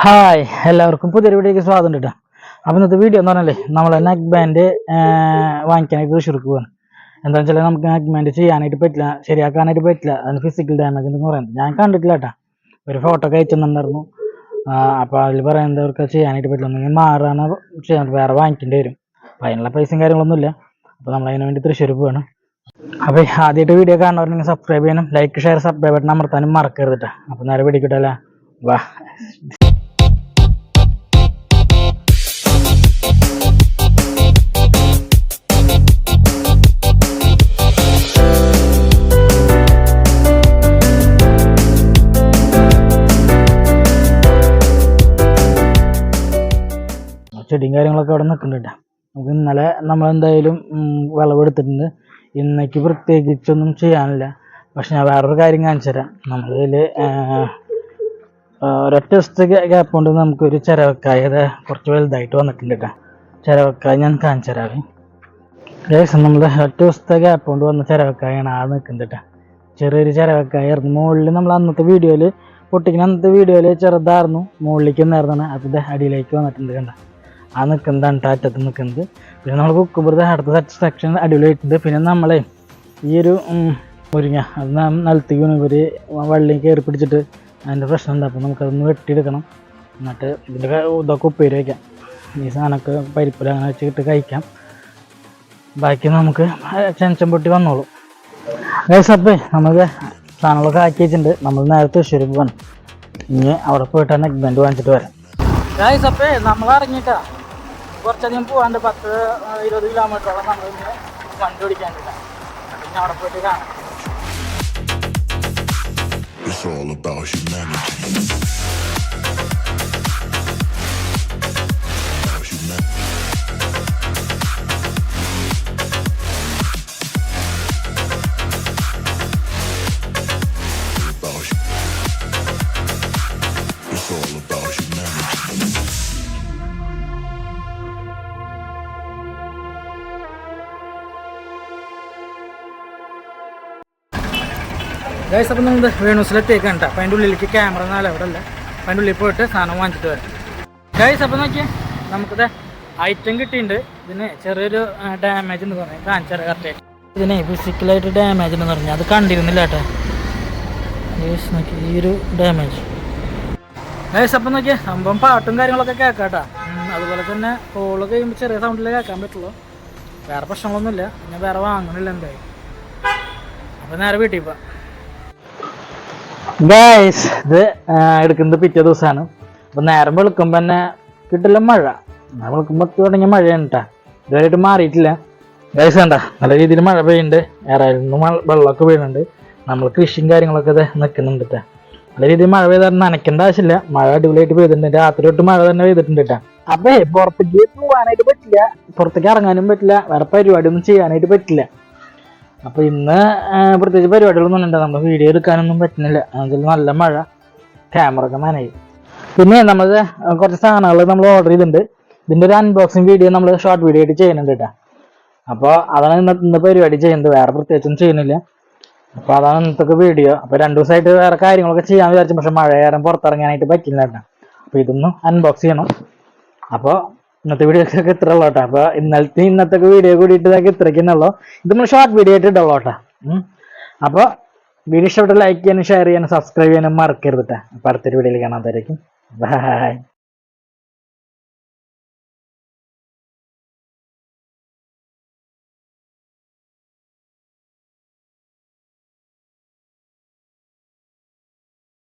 Hi എല്ലാവർക്കും പുതിയൊരു വീഡിയോക്ക് സ്വാഗതം കേട്ടോ അപ്പോൾ ഇന്നത്തെ വീഡിയോ എന്ന് പറഞ്ഞാലേ നമ്മളെ നെക്ക് ബാൻഡ് വാങ്ങിക്കാനായിട്ട് തൃശ്ശൂർക്ക് പോവാണ്. എന്താണെന്ന് വെച്ചാൽ നമുക്ക് നെക്ക് ബാൻഡ് ചെയ്യാനായിട്ട് പറ്റില്ല ശരിയാക്കാനായിട്ട് പറ്റില്ല. അതിന് ഫിസിക്കൽ ഡാമേജ് എന്ന് പറയുന്നത്. ഞാൻ കണ്ടിട്ടില്ല കേട്ടോ ഒരു ഫോട്ടോ ഒക്കെ അയച്ചെന്നുണ്ടായിരുന്നു അപ്പോൾ അതിൽ പറയുന്നത് അവർക്ക് ചെയ്യാനായിട്ട് പറ്റില്ല. ഒന്നെങ്കിൽ മാറാണ് ചെയ്യാൻ വേറെ വാങ്ങിക്കേണ്ടി വരും. അപ്പോൾ അതിനുള്ള പൈസയും കാര്യങ്ങളൊന്നുമില്ല അപ്പോൾ നമ്മൾ അതിന് വേണ്ടി തൃശ്ശൂർ പോവാണ്. അപ്പോൾ ആദ്യമായിട്ട് വീഡിയോ കാണുന്നവരുണ്ടെങ്കിൽ സബ്സ്ക്രൈബ് ചെയ്യണം. ലൈക്ക് ഷെയർ സബ്സ്ക്രൈബ് ബട്ടൺ അമർത്താനും മറക്കരുത് കേട്ടോ അപ്പോൾ നേരെ പിടിക്കട്ടല്ലേ വാ. ചെടിയും കാര്യങ്ങളൊക്കെ അവിടെ നിൽക്കുന്നുണ്ട് കേട്ടോ. നമുക്ക് ഇന്നലെ നമ്മൾ എന്തായാലും വിളവെടുത്തിട്ടുണ്ട്. ഇന്നേക്ക് പ്രത്യേകിച്ചൊന്നും ചെയ്യാനില്ല. പക്ഷെ ഞാൻ വേറൊരു കാര്യം കാണിച്ചു തരാം. നമ്മളിതിൽ ഒരൊറ്റ ദിവസത്തെ ഗ്യാപ്പ് കൊണ്ട് നമുക്കൊരു ചിരവക്കായ കുറച്ച് വലുതായിട്ട് വന്നിട്ടുണ്ട് കേട്ടോ. ചിരവക്കായ ഞാൻ കാണിച്ചു തരാവേ. ഏകദേശം നമ്മൾ ഒറ്റ ദിവസത്തെ ഗ്യാപ്പ് കൊണ്ട് വന്ന ചിരവക്കായാണ് ആ നിൽക്കുന്നത് കേട്ടോ. ചെറിയൊരു ചിരവക്കായായിരുന്നു മുകളിൽ നമ്മൾ അന്നത്തെ വീഡിയോയിൽ പൊട്ടിക്കുന്ന അന്നത്തെ വീഡിയോയിൽ ചെറുതായിരുന്നു. മുകളിലേക്ക് നേർന്നാണ് അത് അടിയിലേക്ക് വന്നിട്ടുണ്ട് കണ്ട. ആ നിൽക്കുന്നത് ട്ടോ അറ്റത്ത് നിൽക്കുന്നത് പിന്നെ നമ്മൾ കുക്കുമ്പുറത്തെ അടുത്ത സെക്ഷൻ അടിപൊളിയായിട്ടുണ്ട്. പിന്നെ നമ്മളെ ഈ ഒരു മുരിങ്ങ അത് നാം നിലത്തേക്ക് ഇവർ വള്ളിയും കയറി പിടിച്ചിട്ട് അതിന്റെ പ്രശ്നം ഉണ്ട്. അപ്പോൾ നമുക്കതൊന്ന് വെട്ടിയെടുക്കണം. എന്നിട്ട് ഇതിന്റെ ഇതൊക്കെ ഉപ്പേരി വയ്ക്കാം ഈ സാധനമൊക്കെ പരിപ്പിൽ അങ്ങനെ വെച്ചിട്ട് കഴിക്കാം. ബാക്കി നമുക്ക് ചെഞ്ചം പൊട്ടി വന്നോളൂ. അപ്പേ നമുക്ക് സാധനങ്ങളൊക്കെ ആക്കി വെച്ചിട്ടുണ്ട്. നമ്മൾ നേരത്തെ തൃശ്ശൂർ പോകണം ഇനി അവിടെ പോയിട്ട് നെക്ക് വാങ്ങിച്ചിട്ട് വരാം. സപ്പേ അപ്പേ നമ്മൾ ഇറങ്ങിയിട്ടാ കുറച്ചധികം പോകാണ്ട് പത്ത് ഇരുപത് കിലോമീറ്ററോളം നമ്മൾ ഇങ്ങനെ വണ്ടി ഓടിക്കാനില്ല പിന്നെ അവിടെ പോയിട്ട് കാണാം. It's all about humanity. It's all about guys അപ്പം നമ്മൾ വേണൂസിലെത്തിയേക്കാണ് കേട്ടോ അപ്പം അതിന്റെ ഉള്ളിലേക്ക് ക്യാമറ എന്നാലും അവിടെ അല്ല അപ്പം അതിന്റെ ഉള്ളിൽ പോയിട്ട് സാധനം വാങ്ങിച്ചിട്ട് വരാം. ഗൈസ് അപ്പം നോക്കിയാൽ നമുക്കിത് ഐറ്റം കിട്ടിയിട്ടുണ്ട്. ഇതിന് ചെറിയൊരു ഡാമേജ് എന്ന് പറഞ്ഞാൽ കാണിച്ചാൽ കറക്റ്റ് ഇതിനെ ഫിസിക്കലായിട്ട് ഡാമേജ് എന്ന് പറഞ്ഞാൽ അത് കണ്ടിരുന്നില്ല കേട്ടോ. ഗൈസ് നോക്കി ഈ ഒരു ഡാമേജ് ഗൈസ് അപ്പം നോക്കിയാൽ സംഭവം പാട്ടും കാര്യങ്ങളൊക്കെ കേൾക്കാം കേട്ടോ. അതുപോലെ തന്നെ കോൾ കഴിയുമ്പോൾ ചെറിയ സൗണ്ടിൽ കേൾക്കാൻ പറ്റുള്ളൂ. വേറെ പ്രശ്നങ്ങളൊന്നുമില്ല. ഞാൻ വേറെ വാങ്ങണില്ല എന്തായാലും. അപ്പം നേരെ വീട്ടിൽ പോവാം. ഗൈസ് ഇത് എടുക്കുന്നത് പിറ്റേ ദിവസമാണ് അപ്പം നേരം വെളുക്കുമ്പോൾ തന്നെ കിട്ടില്ല മഴ. നേരം വെളുക്കുമ്പോൾ തുടങ്ങിയ മഴയാണ് കേട്ടോ ഇതുവരെയായിട്ട് മാറിയിട്ടില്ല. ഗൈസ് വേണ്ട നല്ല രീതിയിൽ മഴ പെയ്യുന്നുണ്ട്. ഏറായിരുന്നു വെള്ളമൊക്കെ വീഴുന്നുണ്ട് നമ്മൾ കൃഷിയും കാര്യങ്ങളൊക്കെ ഇത് നിൽക്കുന്നുണ്ട് കേട്ടോ നല്ല രീതിയിൽ മഴ പെയ്താൽ നനയ്ക്കേണ്ട ആവശ്യമില്ല. മഴ അടിപൊളിയായിട്ട് പെയ്തിട്ടുണ്ട്. രാത്രി തൊട്ട് മഴ തന്നെ പെയ്തിട്ടുണ്ട് കേട്ടോ അപ്പേ പുറത്തേക്ക് പോകാനായിട്ട് പറ്റില്ല. പുറത്തേക്ക് ഇറങ്ങാനും പറ്റില്ല. വേറെ പരിപാടിയൊന്നും ചെയ്യാനായിട്ട് പറ്റില്ല. അപ്പൊ ഇന്ന് പ്രത്യേകിച്ച് പരിപാടികളൊന്നും ഉണ്ട് നമ്മൾ വീഡിയോ എടുക്കാനൊന്നും പറ്റുന്നില്ല. അതിൽ നല്ല മഴ ക്യാമറ ഒക്കെ മാനേജ് പിന്നെ നമ്മൾ കുറച്ച് സാധനങ്ങൾ നമ്മൾ ഓർഡർ ചെയ്തിട്ടുണ്ട്. ഇതിന്റെ ഒരു അൺബോക്സിങ് വീഡിയോ നമ്മൾ ഷോർട്ട് വീഡിയോ ആയിട്ട് ചെയ്യുന്നുണ്ട് കേട്ടോ. അപ്പോൾ അതാണ് ഇന്ന് ഇന്ന് പരിപാടി ചെയ്യുന്നത്. വേറെ പ്രത്യേകിച്ചൊന്നും ചെയ്യുന്നില്ല. അപ്പോൾ അതാണ് ഇന്നത്തെ വീഡിയോ അപ്പോൾ രണ്ടു ദിവസമായിട്ട് വേറെ കാര്യങ്ങളൊക്കെ ചെയ്യാൻ വിചാരിച്ചു. പക്ഷെ മഴ കാരണം പുറത്തിറങ്ങാനായിട്ട് പറ്റില്ല കേട്ടോ. അപ്പോൾ ഇതൊന്ന് അൺബോക്സ് ചെയ്യണം. അപ്പോൾ ഇന്നത്തെ വീഡിയോ ഒക്കെ ഇത്ര ഉള്ളൂ കേട്ടോ അപ്പൊ ഇന്നലത്തെ ഇന്നത്തെ വീഡിയോ കൂടി ഇട്ടതൊക്കെ ഇത്രയ്ക്കുന്നുള്ളൂ ഇത് നമ്മൾ ഷോർട്ട് വീഡിയോ ആയിട്ട് ഇട്ടുള്ളൂ കേട്ടോ അപ്പോൾ വീഡിയോ ഇഷ്ടപ്പെട്ട ലൈക്ക് ചെയ്യാനും ഷെയർ ചെയ്യാനും സബ്സ്ക്രൈബ് ചെയ്യാനും മറക്കരുത് കേട്ടോ അപ്പൊ അടുത്തൊരു വീഡിയോയിൽ കാണാത്തായിരിക്കും ബൈ